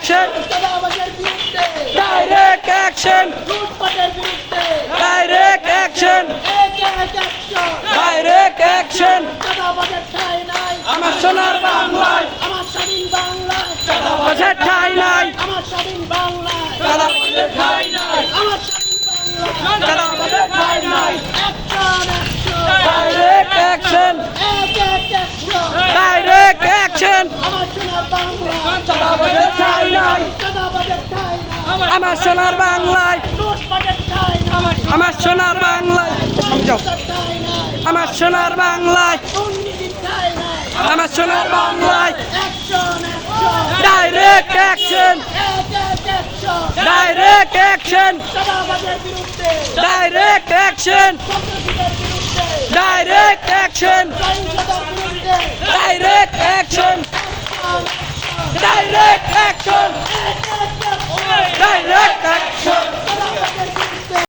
Action direct action! Direct action ঠাঁই নাই আমার সোনার বাংলায় আমার স্বাধীন বাংলায় চাঁদাবাজের ঠাঁই নাই আমার স্বাধীন বাংলায় চাঁদাবাজের ঠাঁই ঠাঁই নাই! Direct action! ডাইরেক্ট অ্যাকশন আমার সোনার বাংলায় চাঁদাবাজের ঠাঁই আমার সোনার বাংলায় আমার সোনার বাংলায় আমার সোনার বাংলায় আমার সোনার বাংলায়! Direct action! Direct action direct action direct action direct action! Direct action!